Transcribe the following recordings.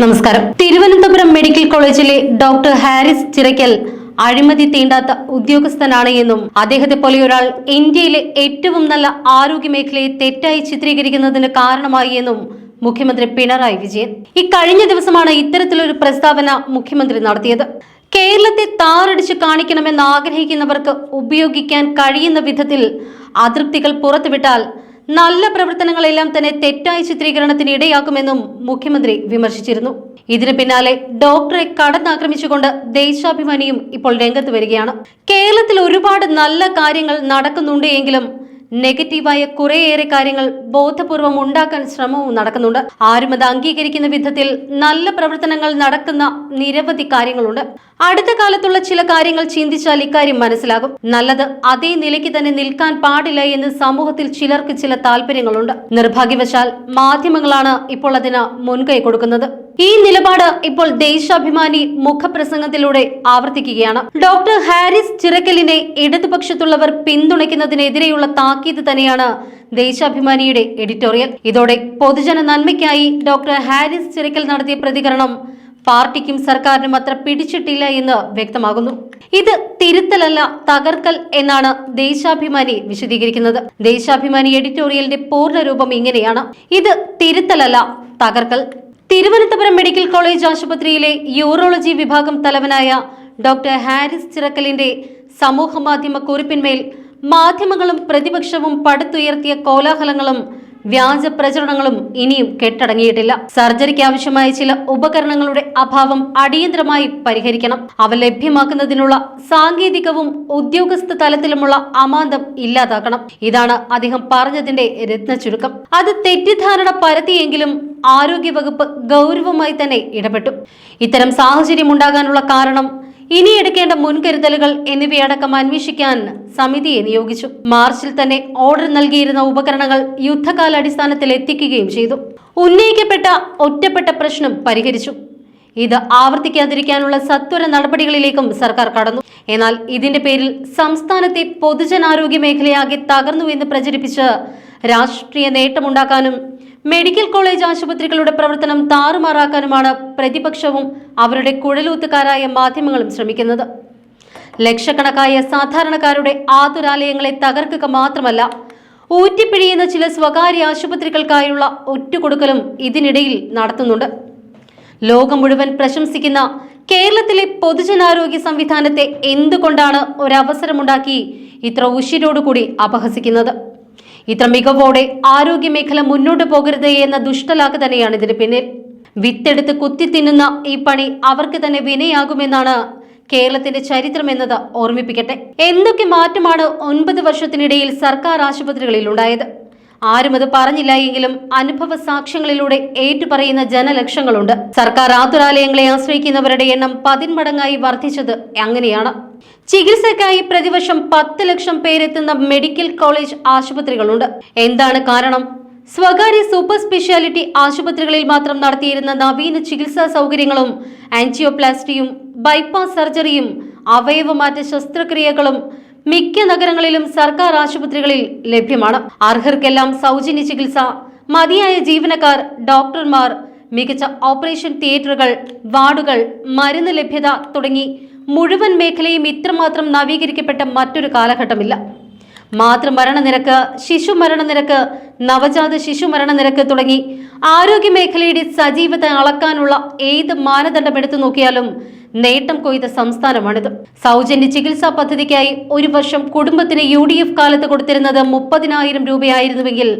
നമസ്കാരം. തിരുവനന്തപുരം മെഡിക്കൽ കോളേജിലെ ഡോക്ടർ ഹാരിസ് ചിറയ്ക്കൽ അഴിമതി തീണ്ടാത്ത ഉദ്യോഗസ്ഥനാണ് എന്നും അദ്ദേഹത്തെ പോലെ ഒരാൾ ഇന്ത്യയിലെ ഏറ്റവും നല്ല ആരോഗ്യ മേഖലയെ തെറ്റായി ചിത്രീകരിക്കുന്നതിന് കാരണമായി എന്നും മുഖ്യമന്ത്രി പിണറായി വിജയൻ. ഇക്കഴിഞ്ഞ ദിവസമാണ് ഇത്തരത്തിലൊരു പ്രസ്താവന മുഖ്യമന്ത്രി നടത്തിയത്. കേരളത്തെ താറടിച്ച് കാണിക്കണമെന്ന് ആഗ്രഹിക്കുന്നവർക്ക് ഉപയോഗിക്കാൻ കഴിയുന്ന വിധത്തിൽ അതൃപ്തികൾ പുറത്തുവിട്ടാൽ നല്ല പ്രവർത്തനങ്ങളെല്ലാം തന്നെ തെറ്റായ ചിത്രീകരണത്തിന് ഇടയാക്കുമെന്നും മുഖ്യമന്ത്രി വിമർശിച്ചിരുന്നു. ഇതിന് പിന്നാലെ ഡോക്ടറെ കടന്നാക്രമിച്ചുകൊണ്ട് ദേശാഭിമാനിയും ഇപ്പോൾ രംഗത്ത് വരികയാണ്. കേരളത്തിൽ ഒരുപാട് നല്ല കാര്യങ്ങൾ നടക്കുന്നുണ്ട് എങ്കിലും നെഗറ്റീവായ കുറേയേറെ കാര്യങ്ങൾ ബോധപൂർവം ഉണ്ടാക്കാൻ ശ്രമവും നടക്കുന്നുണ്ട്. ആരും അത് അംഗീകരിക്കുന്ന വിധത്തിൽ നല്ല പ്രവർത്തനങ്ങൾ നടക്കുന്ന നിരവധി കാര്യങ്ങളുണ്ട്. അടുത്ത കാലത്തുള്ള ചില കാര്യങ്ങൾ ചിന്തിച്ചാൽ ഇക്കാര്യം മനസ്സിലാകും. നല്ലത് അതേ നിലയ്ക്ക് തന്നെ നിൽക്കാൻ പാടില്ല എന്ന് സമൂഹത്തിൽ ചിലർക്ക് ചില താല്പര്യങ്ങളുണ്ട്. നിർഭാഗ്യവശാൽ മാധ്യമങ്ങളാണ് ഇപ്പോൾ അതിന് മുൻകൈ കൊടുക്കുന്നത്. ഈ നിലപാട് ഇപ്പോൾ ദേശാഭിമാനി മുഖപ്രസംഗത്തിലൂടെ ആവർത്തിക്കുകയാണ്. ഡോക്ടർ ഹാരിസ് ചിറക്കലിനെ ഇടതുപക്ഷത്തുള്ളവർ പിന്തുണയ്ക്കുന്നതിനെതിരെയുള്ള താക്കീത് തന്നെയാണ് ദേശാഭിമാനിയുടെ എഡിറ്റോറിയൽ. ഇതോടെ പൊതുജന നന്മയ്ക്കായി ഡോക്ടർ ഹാരിസ് ചിറക്കൽ നടത്തിയ പ്രതികരണം പാർട്ടിക്കും സർക്കാരിനും അത്ര പിടിച്ചിട്ടില്ല എന്ന് വ്യക്തമാകുന്നു. ഇത് തിരുത്തലല്ല തകർക്കൽ എന്നാണ് ദേശാഭിമാനി വിശദീകരിക്കുന്നത്. ദേശാഭിമാനി എഡിറ്റോറിയലിന്റെ പൂർണരൂപം ഇങ്ങനെയാണ്. ഇത് തിരുത്തലല്ല തകർക്കൽ. തിരുവനന്തപുരം മെഡിക്കൽ കോളേജ് ആശുപത്രിയിലെ യൂറോളജി വിഭാഗം തലവനായ ഡോക്ടർ ഹാരിസ് ചിറക്കലിന്റെ സമൂഹ മാധ്യമ കുറിപ്പിന്മേൽ മാധ്യമങ്ങളും പ്രതിപക്ഷവും പടുത്തുയർത്തിയ കോലാഹലങ്ങളും വ്യാജ പ്രചരണങ്ങളും ഇനിയും കെട്ടടങ്ങിയിട്ടില്ല. സർജറിക്ക് ആവശ്യമായ ചില ഉപകരണങ്ങളുടെ അഭാവം അടിയന്തരമായി പരിഹരിക്കണം. അവ ലഭ്യമാക്കുന്നതിനുള്ള സാങ്കേതികവും ഉദ്യോഗസ്ഥ തലത്തിലുമുള്ള അമാന്തം ഇല്ലാതാക്കണം. ഇതാണ് അദ്ദേഹം പറഞ്ഞതിന്റെ രത്ന ചുരുക്കം. അത് തെറ്റിദ്ധാരണ പരത്തിയെങ്കിലും ആരോഗ്യവകുപ്പ് ഗൗരവമായി തന്നെ ഇടപെട്ടു. ഇത്തരം സാഹചര്യം ഉണ്ടാകാനുള്ള കാരണം ഇനി എടുക്കേണ്ട മുൻകരുതലുകൾ എന്നിവയടക്കം അന്വേഷിക്കാൻ സമിതിയെ നിയോഗിച്ചു. മാർച്ചിൽ തന്നെ ഓർഡർ നൽകിയിരുന്ന ഉപകരണങ്ങൾ യുദ്ധകാലാടിസ്ഥാനത്തിൽ എത്തിക്കുകയും ചെയ്തു. ഉന്നയിക്കപ്പെട്ട ഒറ്റപ്പെട്ട പ്രശ്നം പരിഹരിച്ചു. ഇത് ആവർത്തിക്കാതിരിക്കാനുള്ള സത്വര നടപടികളിലേക്കും സർക്കാർ കടന്നു. എന്നാൽ ഇതിന്റെ പേരിൽ സംസ്ഥാനത്തെ പൊതുജനാരോഗ്യ മേഖലയാകെ തകർന്നു എന്ന് പ്രചരിപ്പിച്ച് രാഷ്ട്രീയ നേട്ടമുണ്ടാക്കാനും മെഡിക്കൽ കോളേജ് ആശുപത്രികളുടെ പ്രവർത്തനം താറുമാറാക്കാനുമാണ് പ്രതിപക്ഷവും അവരുടെ കുഴലൂത്തുകാരായ മാധ്യമങ്ങളും ശ്രമിക്കുന്നത്. ലക്ഷക്കണക്കായ സാധാരണക്കാരുടെ ആതുരാലയങ്ങളെ തകർക്കുക മാത്രമല്ല ഊറ്റിപ്പിഴിയുന്ന ചില സ്വകാര്യ ആശുപത്രികൾക്കായുള്ള ഒറ്റുകൊടുക്കലും ഇതിനിടയിൽ നടത്തുന്നുണ്ട്. ലോകം മുഴുവൻ പ്രശംസിക്കുന്ന കേരളത്തിലെ പൊതുജനാരോഗ്യ സംവിധാനത്തെ എന്തുകൊണ്ടാണ് ഒരവസരമുണ്ടാക്കി ഇത്ര ഉശിരോടുകൂടി അപഹസിക്കുന്നത്? ഇത്ര മികവോടെ ആരോഗ്യ മേഖല മുന്നോട്ട് പോകരുത് എന്ന ദുഷ്ടലാക്ക് തന്നെയാണ് ഇതിന് പിന്നിൽ. വിത്തെടുത്ത് കുത്തി തിന്നുന്ന ഈ പണി അവർക്ക് തന്നെ വിനയാകുമെന്നാണ് കേരളത്തിന്റെ ചരിത്രം എന്നത് ഓർമ്മിപ്പിക്കട്ടെ. എന്തൊക്കെ മാറ്റമാണ് ഒൻപത് വർഷത്തിനിടയിൽ സർക്കാർ ആശുപത്രികളിൽ ഉണ്ടായത്? ആരും അത് പറഞ്ഞില്ല എങ്കിലും അനുഭവ സാക്ഷ്യങ്ങളിലൂടെ ഏറ്റുപറയുന്ന ജനലക്ഷങ്ങളുണ്ട്. സർക്കാർ ആതുരാലയങ്ങളെ ആശ്രയിക്കുന്നവരുടെ എണ്ണം പതിന്മടങ്ങായി വർദ്ധിച്ചത് അങ്ങനെയാണ്. ചികിത്സയ്ക്കായി പ്രതിവർഷം പത്ത് ലക്ഷം പേരെത്തുന്ന മെഡിക്കൽ കോളേജ് ആശുപത്രികളുണ്ട്. എന്താണ് കാരണം? സ്വകാര്യ സൂപ്പർ സ്പെഷ്യാലിറ്റി ആശുപത്രികളിൽ മാത്രം നടത്തിയിരുന്ന നവീന ചികിത്സാ സൗകര്യങ്ങളും ആൻജിയോപ്ലാസ്റ്റിയും ബൈപ്പാസ് സർജറിയും അവയവമാറ്റ ശസ്ത്രക്രിയകളും മിക്ക നഗരങ്ങളിലും സർക്കാർ ആശുപത്രികളിൽ ലഭ്യമാണ്. അർഹർക്കെല്ലാം സൗജന്യ ചികിത്സ മതിയായ ജീവനക്കാർ ഡോക്ടർമാർ മികച്ച ഓപ്പറേഷൻ തിയേറ്ററുകൾ വാർഡുകൾ മരുന്ന് ലഭ്യത തുടങ്ങി മുഴുവൻ മേഖലയും ഇത്രമാത്രം നവീകരിക്കപ്പെട്ട മറ്റൊരു കാലഘട്ടമില്ല. മാതൃമരണനിരക്ക് ശിശു മരണനിരക്ക് നവജാത ശിശു മരണനിരക്ക് തുടങ്ങി ആരോഗ്യ മേഖലയുടെ സജീവത അളക്കാനുള്ള ഏത് മാനദണ്ഡം എടുത്തു നോക്കിയാലും നേട്ടം കൊയ്ത സംസ്ഥാനമാണിത്. സൗജന്യ ചികിത്സാ പദ്ധതിക്കായി ഒരു വർഷം കുടുംബത്തിന് യു ഡി എഫ് കാലത്ത് കൊടുത്തിരുന്നത് മുപ്പതിനായിരം രൂപയായിരുന്നുവെങ്കിൽ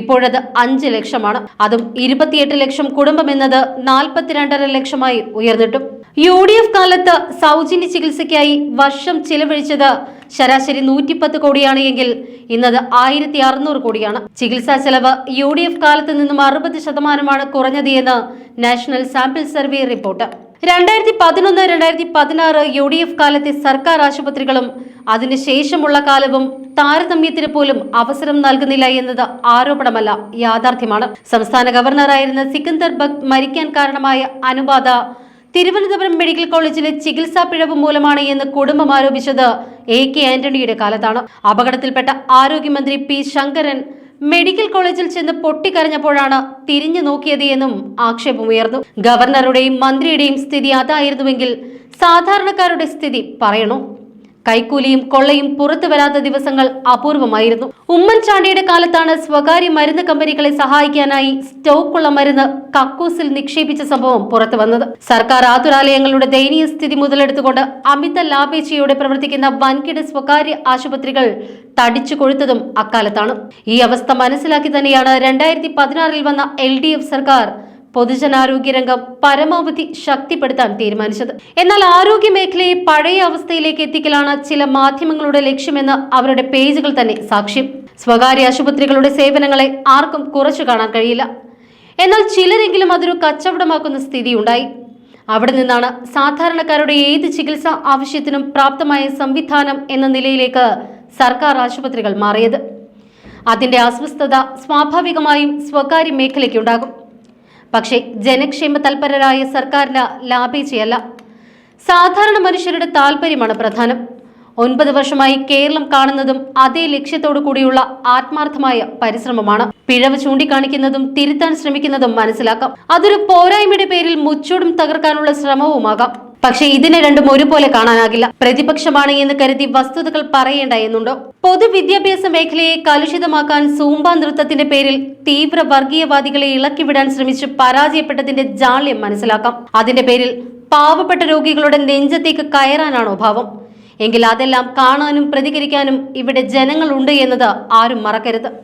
ഇപ്പോഴത് അഞ്ച് ലക്ഷമാണ്. അതും ഇരുപത്തിയെട്ട് ലക്ഷം കുടുംബം എന്നത് നാൽപ്പത്തിരണ്ടര ലക്ഷമായി ഉയർന്നിട്ടും. യു ഡി എഫ് കാലത്ത് സൗജന്യ ചികിത്സയ്ക്കായി വർഷം ചിലവഴിച്ചത് ശരാശരി നൂറ്റിപ്പത്ത് കോടിയാണ് എങ്കിൽ ഇന്നത് ആയിരത്തി അറുന്നൂറ് കോടിയാണ്. ചികിത്സാ ചെലവ് യു ഡി എഫ് കാലത്ത് നിന്നും അറുപത് ശതമാനമാണ് കുറഞ്ഞത് എന്ന് നാഷണൽ സാമ്പിൾ സർവേ റിപ്പോർട്ട്. രണ്ടായിരത്തി പതിനൊന്ന് രണ്ടായിരത്തി പതിനാറ് യു ഡി എഫ് കാലത്തെ സർക്കാർ ആശുപത്രികളും അതിനുശേഷമുള്ള കാലവും താരതമ്യത്തിന് പോലും അവസരം നൽകുന്നില്ല എന്നത് ആരോപണമല്ല യാഥാർത്ഥ്യമാണ്. സംസ്ഥാന ഗവർണറായിരുന്ന സിക്കന്ദർ ബഗ് മരിക്കാൻ കാരണമായ അനുബാധ തിരുവനന്തപുരം മെഡിക്കൽ കോളേജിലെ ചികിത്സാ പിഴവ് മൂലമാണ് എന്ന് കുടുംബം ആരോപിച്ചത് എ കെ ആന്റണിയുടെ കാലത്താണ്. അപകടത്തിൽപ്പെട്ട ആരോഗ്യമന്ത്രി പി ശങ്കരൻ മെഡിക്കൽ കോളേജിൽ ചെന്ന് പൊട്ടിക്കരഞ്ഞപ്പോഴാണ് തിരിഞ്ഞു നോക്കിയത് എന്നും ആക്ഷേപമുയർന്നു ഗവർണറുടെയും മന്ത്രിയുടെയും സ്ഥിതി അതായിരുന്നുവെങ്കിൽ സാധാരണക്കാരുടെ സ്ഥിതി പറയണോ? കൈക്കൂലിയും കൊള്ളയും പുറത്തു വരാത്ത ദിവസങ്ങൾ അപൂർവമായിരുന്നു. ഉമ്മൻചാണ്ടിയുടെ കാലത്താണ് സ്വകാര്യ മരുന്ന് കമ്പനികളെ സഹായിക്കാനായി സ്റ്റോക്കുള്ള മരുന്ന് കക്കൂസിൽ നിക്ഷേപിച്ച സംഭവം പുറത്തു വന്നത്. സർക്കാർ ആതുരാലയങ്ങളുടെ ദയനീയ സ്ഥിതി മുതലെടുത്തുകൊണ്ട് അമിത ലാഭേച്ഛയോടെ പ്രവർത്തിക്കുന്ന വൻകിട സ്വകാര്യ ആശുപത്രികൾ തടിച്ചു കൊഴുത്തതും അക്കാലത്താണ്. ഈ അവസ്ഥ മനസ്സിലാക്കി തന്നെയാണ് രണ്ടായിരത്തി പതിനാറിൽ വന്ന എൽ സർക്കാർ പൊതുജനാരോഗ്യ രംഗം പരമാവധി ശക്തിപ്പെടുത്താൻ തീരുമാനിച്ചത്. എന്നാൽ ആരോഗ്യ മേഖലയെ പഴയ അവസ്ഥയിലേക്ക് എത്തിക്കലാണ് ചില മാധ്യമങ്ങളുടെ ലക്ഷ്യമെന്ന് അവരുടെ പേജുകൾ തന്നെ സാക്ഷ്യം. സ്വകാര്യ ആശുപത്രികളുടെ സേവനങ്ങളെ ആർക്കും കുറച്ചു കാണാൻ കഴിയില്ല. എന്നാൽ ചിലരെങ്കിലും അതൊരു കച്ചവടമാക്കുന്ന സ്ഥിതി ഉണ്ടായി അവിടെ നിന്നാണ് സാധാരണക്കാരുടെ ഏത് ചികിത്സാ ആവശ്യത്തിനും പ്രാപ്തമായ സംവിധാനം എന്ന നിലയിലേക്ക് സർക്കാർ ആശുപത്രികൾ മാറിയത്. അതിന്റെ അസ്വസ്ഥത സ്വാഭാവികമായും സ്വകാര്യ മേഖലയ്ക്കുണ്ടാകും. പക്ഷേ ജനക്ഷേമ തൽപരരായ സർക്കാരിന് ലാഭേച്ഛയല്ല സാധാരണ മനുഷ്യരുടെ താല്പര്യമാണ് പ്രധാനം. ഒൻപത് വർഷമായി കേരളം കാണുന്നതും അതേ ലക്ഷ്യത്തോടു കൂടിയുള്ള ആത്മാർത്ഥമായ പരിശ്രമമാണ്. പിഴവ് ചൂണ്ടിക്കാണിക്കുന്നതും തിരുത്താൻ ശ്രമിക്കുന്നതും മനസ്സിലാക്കാം. അതൊരു പോരായ്മയുടെ പേരിൽ മുച്ചൂടും തകർക്കാനുള്ള ശ്രമവുമാകാം. പക്ഷേ ഇതിനെ രണ്ടും ഒരുപോലെ കാണാനാകില്ല. പ്രതിപക്ഷമാണ് എന്ന് കരുതി വസ്തുതകൾ പറയേണ്ട എന്നുണ്ടോ? പൊതുവിദ്യാഭ്യാസ മേഖലയെ കലുഷിതമാക്കാൻ സൂംബ നൃത്തത്തിന്റെ പേരിൽ തീവ്ര വർഗീയവാദികളെ ഇളക്കിവിടാൻ ശ്രമിച്ച് പരാജയപ്പെട്ടതിന്റെ ജാള്യം മനസ്സിലാക്കാം. അതിന്റെ പേരിൽ പാവപ്പെട്ട രോഗികളുടെ നെഞ്ചത്തേക്ക് കയറാനാണോ ഭാവം? എങ്കിൽ അതെല്ലാം കാണാനും പ്രതികരിക്കാനും ഇവിടെ ജനങ്ങളുണ്ട് എന്നത് ആരും മറക്കരുത്.